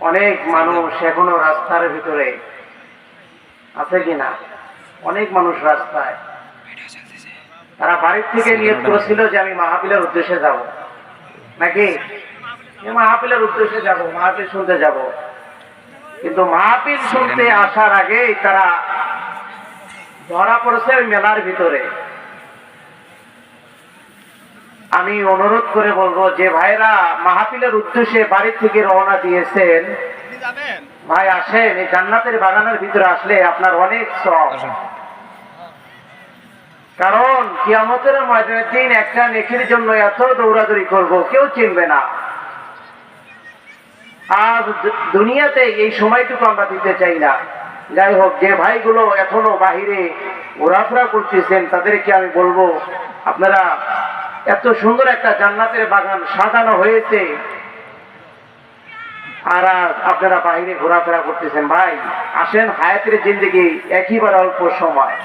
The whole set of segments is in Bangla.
অনেক মানুষ এখনও রাস্তার ভিতরে আছে কিনা? অনেক মানুষ রাস্তায়। তারা বাড়ির থেকে নিয়োগ করেছিল যে আমি মাহাপিলের উদ্দেশ্যে যাব। নাকি? মাহাপিলের উদ্দেশ্যে যাব মাহাপিল শুনতে যাব। কিন্তু মাহাপিল শুনতে আসার আগেই তারা ধরা পড়েছে মেলার ভিতরে। আমি অনুরোধ করে বলব যে ভাইরা মাহাপিলের উদ্দেশ্যে বাড়ি থেকে রওনা দিয়েছেন। ভাই আসেন এই জান্নাতের বাগানের ভিতরে আসলে আপনার অনেক আসুন। কারণ কিয়ামতের ময়দানের দিন একটা নেকির জন্য এত দৌড়াদৌড়ি করব কেউ চিনবে না। আর দুনিয়াতে এই সময়টুকু আমরা দিতে চাই না। যাই হোক যে ভাইগুলো এখনও বাহিরে ঘোরাফেরা করতেছেন তাদেরকে আমি বলব আপনারা এত সুন্দর একটা জান্নাতের বাগান সাজানো হয়েছে। আর আপনারা বাহিরে ঘোরাফেরা করতেছেন। ভাই, আসেন, হায়াতের জিন্দগি একইবার অল্প সময়।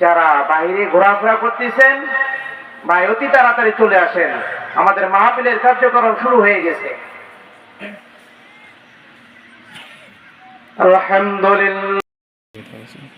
যারা বাইরে ঘোরাফেরা করতেছেন, ভাই, অতি তাড়াতাড়ি চলে আসেন। আমাদের মাহফিলের কার্যক্রম শুরু হয়ে গেছে। আলহামদুলিল্লাহ।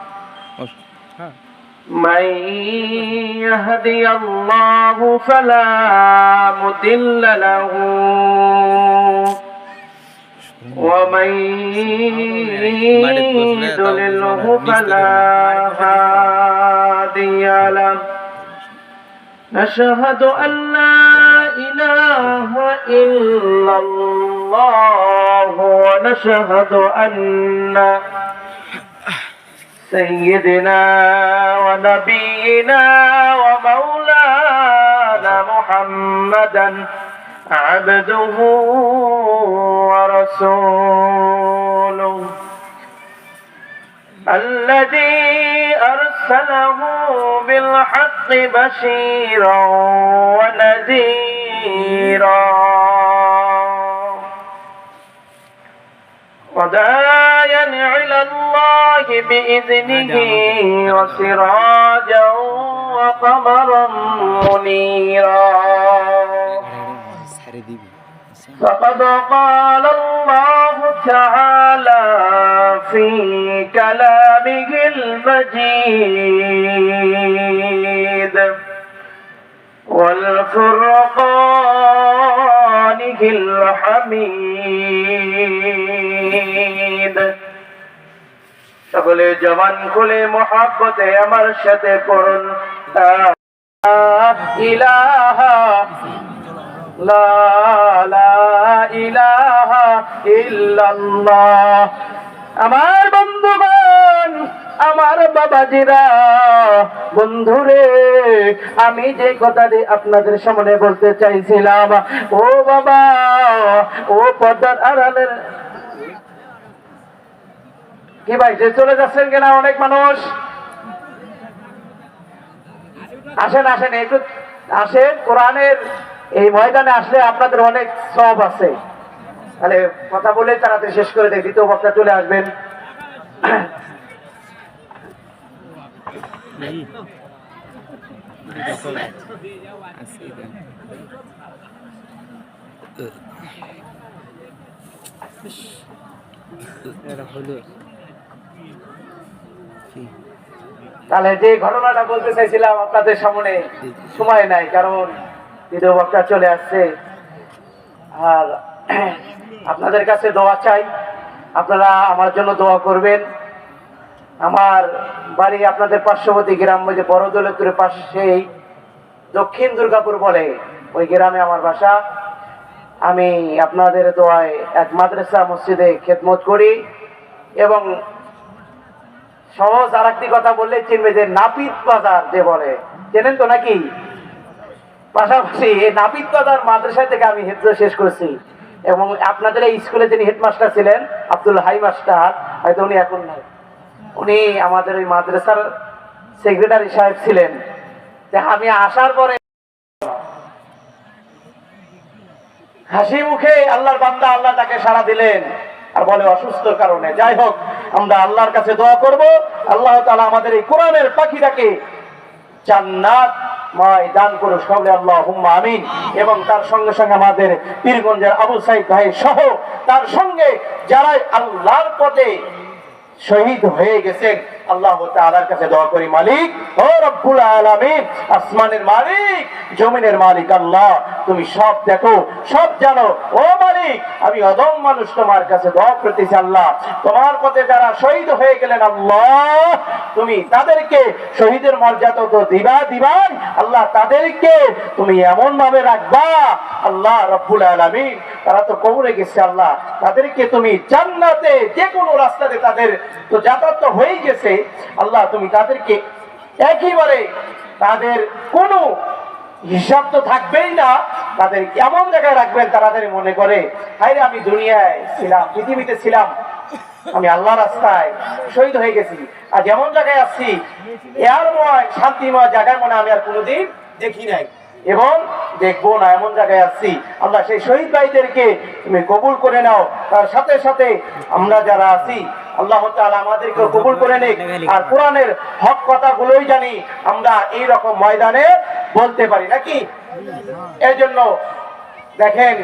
من يهدي الله فلا مضل له ومن يضلله فلا هادي له نشهد أن لا إله إلا الله ونشهد أن سيدنا ونبينا ومولانا محمدا عبده ورسوله الذي أرسله بالحق بشيرا ونذيرا. وداعيا إلى الله بإذنه وسراجا وقمرا منيرا. فقد قال الله تعالى في كلامه المجيد والفرقان الحميد. সকলে জবান খুলে মহাব্বতে আমার সাথে করুন। আমার বন্ধুগণ, আমার বাবাজিরা, বন্ধুরে, আমি যে কথাটি আপনাদের সামনে বলতে চাইছিলাম, ও বাবা, ও পর্দার আড়ালের কি ভাই, যে চলে যাচ্ছেন কিনা অনেক মানুষ? আসেন আসেন, একটু আসেন। কোরআনের এই ময়দানে আসলে আপনাদের অনেক সব আছে। তাহলে কথা বলে তাড়াতাড়ি শেষ করে দেয় দ্বিতীয় বক্তা চলে আসবেন। এটা হলো তাহলে যে ঘটনাটা বলতে চাইছিলাম আপনাদের সামনে সময় নাই কারণ দ্বিতীয় বক্তা চলে আসছে। আর আপনাদের কাছে দোয়া চাই আপনারা আমার জন্য দোয়া করবেন। আমার বাড়ি আপনাদের পার্শ্ববর্তী গ্রাম ওই যে বড় দৌলতপুরের পাশেই দক্ষিণ দুর্গাপুর বলে ওই গ্রামে আমার বাসা। আমি আপনাদের দোয়ায় এক মাদ্রাসা মসজিদে খেদমত করি এবং সহজ আর একটি কথা বললে চিনবে যে নাপিত বাজার যে বলে। চেনেন তো নাকি? পাশাপাশি এই নাপিত কাদার মাদ্রাসা থেকে আমি হেফজ শেষ করেছি। এবং আপনাদের এই স্কুলে যিনি হেডমাস্টার ছিলেন, আব্দুল হাই মাস্টার, হয়তো উনি এখন নাই। উনি আমাদের ওই মাদ্রাসার সেক্রেটারি সাহেব ছিলেন। যে আমি আসার পরে হাসি মুখে আল্লাহর বান্দা আল্লাহ তাকে সাড়া দিলেন। আর বলে অসুস্থ কারণে। যাই হোক, আমরা আল্লাহর কাছে দোয়া করব। আল্লাহ তালা আমাদের এই কোরআনের পাখিটাকে আমিন। এবং তার সঙ্গে সঙ্গে আমাদের পীরগঞ্জের আবু সাইদ ভাই সহ তার সঙ্গে যারাই আল্লাহর পথে শহীদ হয়ে গেছেন আল্লাহ তাআলার কাছে দোয়া করি, মালিক। ও রব্বুল আলামিন, আসমানের মালিক, জমিনের মালিক আল্লাহ, তুমি সব দেখো, সব জানো। ও মালিক, আমি অদম মানুষ তোমার কাছে দোয়া করতেছি আল্লাহ। তোমার পথে যারা শহীদ হয়ে গেলেন আল্লাহ, তুমি তাদেরকে শহীদের মর্যাদা তো দিবা আল্লাহ তাদেরকে তুমি এমন ভাবে রাখবা। আল্লাহ রব্বুল আলামিন, তারা তো কবরে গেছে আল্লাহ। তাদেরকে তুমি জান্নাতে যে কোনো রাস্তাতে তাদের তো যাতায়াত হয়ে গেছে। আল্লাহ, তুমি তাদেরকে একেবারে তাদের কোনো হিসাব তো থাকবেই না, তাদের এমন জায়গায় রাখবেন তাদের মনে করে হাই আমি দুনিয়ায় ছিলাম, পৃথিবীতে ছিলাম, আমি আল্লাহ রাস্তায় শহীদ হয়ে গেছি আর যেমন জায়গায় আসছি এরময় শান্তিময় জায়গায় মনে আমি আর কোনোদিন দেখি নাই। এবং দেখব না, এমন জায়গায় আসছি আমরা সেই শহীদ ভাইদেরকে তুমি কবুল করে নাও। তার সাথে সাথে আমরা যারা আছি, আল্লাহ তাআলা আমাদেরকে কবুল করে নিক। আর কোরআনের হক কথাগুলোই জানি, আমরা এই রকম ময়দানে বলতে পারি, নাকি? এই জন্য দেখেন,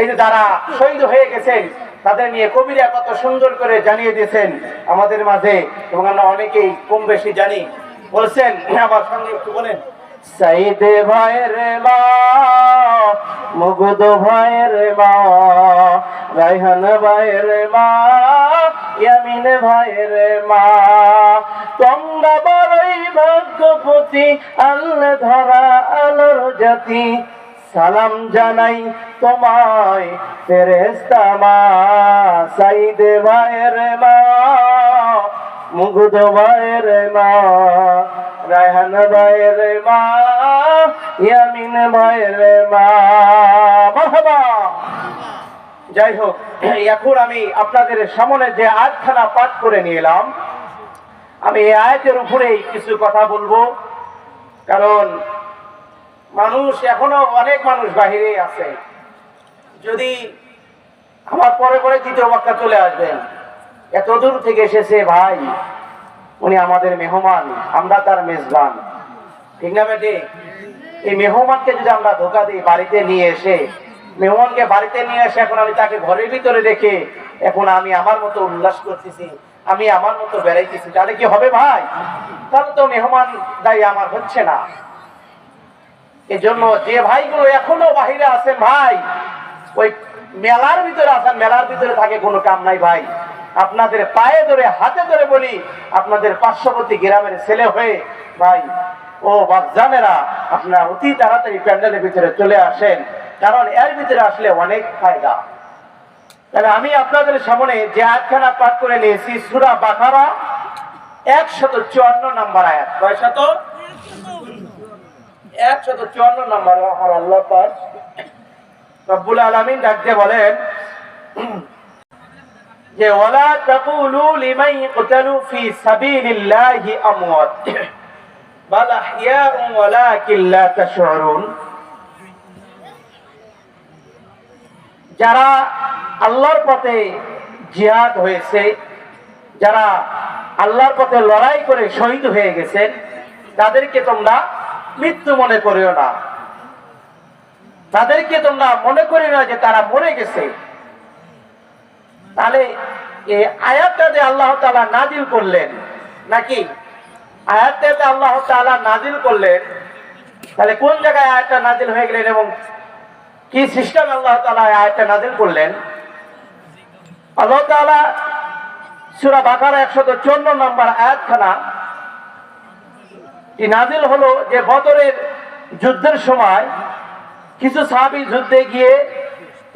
এই যে যারা শহীদ হয়ে গেছেন, তাদের নিয়ে কবিরা কত সুন্দর করে জানিয়ে দিয়েছেন আমাদের মাঝে, এবং আমরা অনেকেই কম বেশি জানি। বলছেন আমার সঙ্গে একটু বলেন। সাইদে ভাইয়ের মা, মুগুদ ভাইয়ের মা রাইহান ভাইয়ের মা, ইয়ামিন ভাইয়ের মা। বড়ই ভাগ্যপতি, আল্লাহ ধরা আলোর জাতি। সালাম জানাই তোমায় ফেরেস্তা মা, সাইদে ভাইয়ের মা। মুগুদ ভাইয়ের মা, রায়হান ভাইয়ের মা, ইয়ামিন ভাইয়ের মা। মারহাবা। যাই হোক, এখন আমি আপনাদের সামনে যে আয়াতখানা পাঠ করে নিয়ে এলাম আমি এই আয়াতের উপরেই কিছু কথা বলব। কারণ মানুষ এখনও অনেক মানুষ বাহিরে আছে। যদি আমার পরে পরে দ্বিতীয় বাক্যা চলে আসবেন। এত দূর থেকে এসেছে ভাই। উনি আমাদের মেহমান, আমরা তার মেজবান। ঠিক না বেটি? এই মেহমানকে যদি আমরা ধোকা দিই বাড়িতে নিয়ে এসে, মেহমানকে বাড়িতে নিয়ে এসে এখন আমি তাকে ঘরের ভিতরে রেখে এখন আমি আমার মতো উল্লাস করতেছি, আমি আমার মতো বেড়াইতেছি, তাহলে কি হবে ভাই? তাহলে তো মেহমান দায়ী আমার হচ্ছে না। এজন্য যে ভাইগুলো এখনও বাহিরে আছেন ভাই, ওই মেলার ভিতরে আছেন, মেলার ভিতরে থাকে কোনো কাম নাই ভাই। আপনাদের পায়ে ধরে, হাতে ধরে বলি, আপনাদের পার্শ্ববর্তী গ্রামের ছেলে হয়ে, ভাই, ও বাচ্চানেরা আপনারা অতি তাড়াতাড়ি প্যান্ডেলের ভিতরে চলে আসেন। কারণ এর ভিতরে আসলে অনেক ফায়দা। তাহলে আমি আপনাদের সামনে যে আয়াতখানা পাঠ করে নিয়েছি, সুরা বাকারা, একশত চুয়ান্ন নাম্বার আয়াত। কয় শত একশত চুয়ান্ন নাম্বার আল্লাহ পাক রব্বুল আলামিন ডাক দিয়ে বলেন যে, ওয়ালা তাকুলু লিমান ইকতালু ফি সাবিলিল্লাহি আমওয়াত। বাল ওয়ালাকিন লা তাশউরুন। যারা আল্লাহর পথে জিহাদ হয়েছে, যারা আল্লাহর পথে লড়াই করে শহীদ হয়ে গেছেন, তাদেরকে তোমরা মৃত্যু মনে করিও না। তাদেরকে তোমরা মনে করি না যে তারা মরে গেছে। তাহলে এই আয়াতটা যে আল্লাহ তালা নাজিল করলেন, নাকি আয়াতটা যে আল্লাহ তালা নাজিল করলেন, তাহলে কোন জায়গায় আয়াতটা নাজিল হয়ে গেলেন এবং কি সিস্টেম আল্লাহ তালা আয়াতটা নাজিল করলেন? আল্লাহ তালা সুরা বাকার একশত চুয়ান্ন নম্বর আয়াতখানা নাজিল হলো যে বদরের যুদ্ধের সময় কিছু সাহাবি যুদ্ধে গিয়ে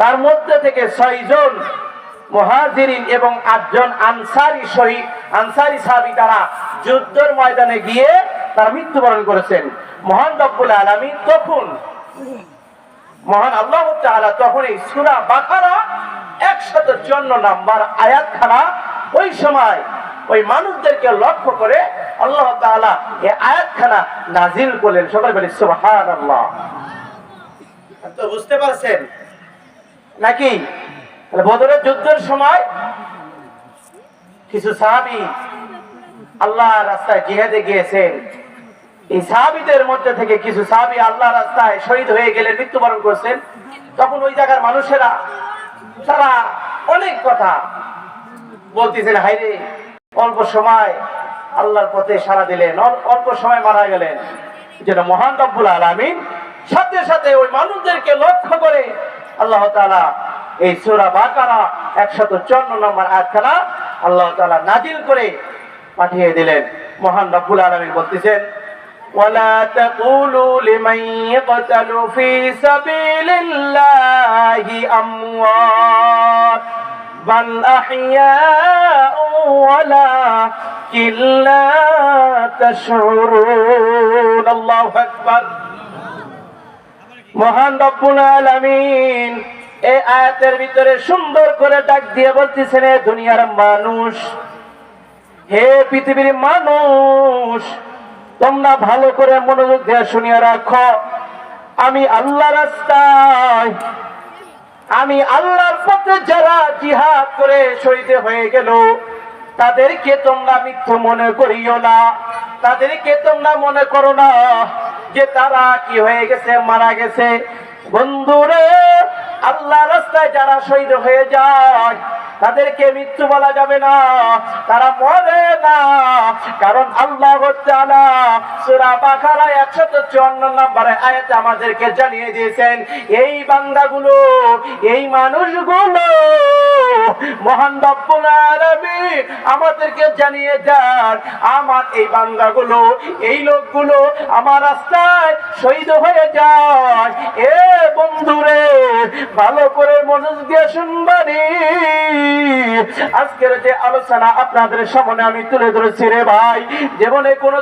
তার মধ্যে থেকে ছয়জন মহাজিরিন এবং আটজন আনসারি শহীদ আনসারি সাহাবি তারা যুদ্ধের ময়দানে গিয়ে তারা মৃত্যুবরণ করেছেন। মহান রব্বুল আলমী তখন মহান আল্লাহ তাআলা তখন এই সূরা বাকারা একশত চুয়ান্ন নাম্বার আয়াতখানা ওই সময় ওই মানুষদেরকে লক্ষ্য করে আল্লাহ তাআলা এই আয়াতখানা নাজিল করলেন। সবাই বলি সুবহানাল্লাহ। তো বুঝতে পারছেন। নাকি? বদরের যুদ্ধের সময় কিছু সাহাবী আল্লাহ রাস্তায় জিহাদে গিয়েছেন। এই সাহাবিদের মধ্যে থেকে কিছু সাহাবী আল্লাহ রাস্তায় শহীদ হয়ে গেলেন মৃত্যুবরণ করছেন। তখন ওই জায়গার মানুষেরা তারা অনেক কথা বলতেছেন হাইরে অল্প সময় আল্লাহর পথে সারা দিলেন অল্প সময় মারা গেলেন। যেন মহান রব্বুল আলামিন সাথে সাথে ওই মানুষদেরকে লক্ষ্য করে আল্লাহ তাআলা এই সূরা বাকারা 154 নম্বর আয়াতখানা আল্লাহ তাআলা নাজিল করে পাঠিয়ে দিলেন মহান রব্বুল আলামিন বলতেছেন ولا تقولوا لمن يقتل في سبيل الله أموات بل أحياء ولكن لا تشعرون الله أكبر মহান রব্বুল আলামিন এই আয়াতের ভিতরে সুন্দর করে ডাক দিয়ে বলতেছেন, "এ দুনিয়ার মানুষ, হে পৃথিবীর মানুষ, তোমরা ভালো করে মনোযোগ দিয়ে শুনিয়ে রাখো। আমি আল্লাহ রাস্তায়, আমি আল্লাহর পথে যারা জিহাদ করে শহীদ হয়ে গেল, তাদেরকে তোমরা মিথ্যু মনে করিও না। তাদেরকে তোমরা মনে করো না যে তারা কি হয়ে গেছে, মারা গেছে। বন্ধুরে আল্লাহ রাস্তায় যারা শহীদ হয়ে যায়, তাদেরকে মৃত্যু বলা যাবে না, তারা মরে না। কারণ আল্লাহ তাআলা সূরা বাকারা 154 নম্বরে আয়াতে আমাদেরকে জানিয়ে দিয়েছেন, এই বান্দাগুলো, এই মানুষগুলো মহান আমাদেরকে জানিয়ে দেন, আমার এই বান্দাগুলো, এই লোকগুলো আমার রাস্তায় শহীদ হয়ে যায়। এ বন্ধুরে, ভালো করে মনোযোগ দিয়ে শুনবানি। আজকের যে আলোচনা আপনাদের সামনে আমি তুলে ধরেছি রে ভাই জীবনে কোনো